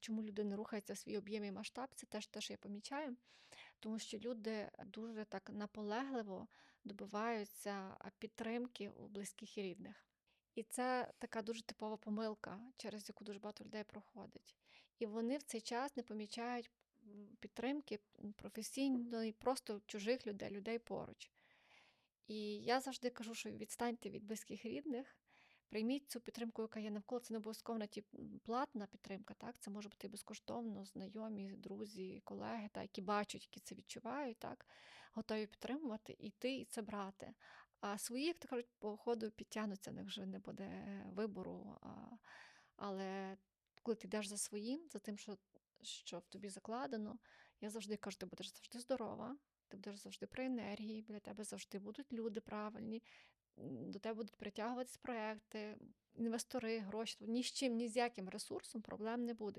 чому люди не рухаються в свій об'єм і масштаб, це теж теж я помічаю, тому що люди дуже так наполегливо добиваються підтримки у близьких і рідних. І це така дуже типова помилка, через яку дуже багато людей проходить. І вони в цей час не помічають підтримки професійної, просто чужих людей, людей поруч. І я завжди кажу, що відстаньте від близьких рідних, прийміть цю підтримку, яка є навколо. Це не обов'язково ті платна підтримка, так? Це може бути безкоштовно, знайомі, друзі, колеги, та, які бачать, які це відчувають, так? готові підтримувати, іти і це брати. А свої, як то кажуть, по ходу підтягнуться, них вже не буде е, вибору. Але коли ти йдеш за своїм, за тим, що, що в тобі закладено, я завжди кажу, ти будеш завжди здорова, ти будеш завжди при енергії, біля тебе завжди будуть люди правильні, до тебе будуть притягуватись проекти, інвестори, гроші. Ні з чим, ні з яким ресурсом проблем не буде.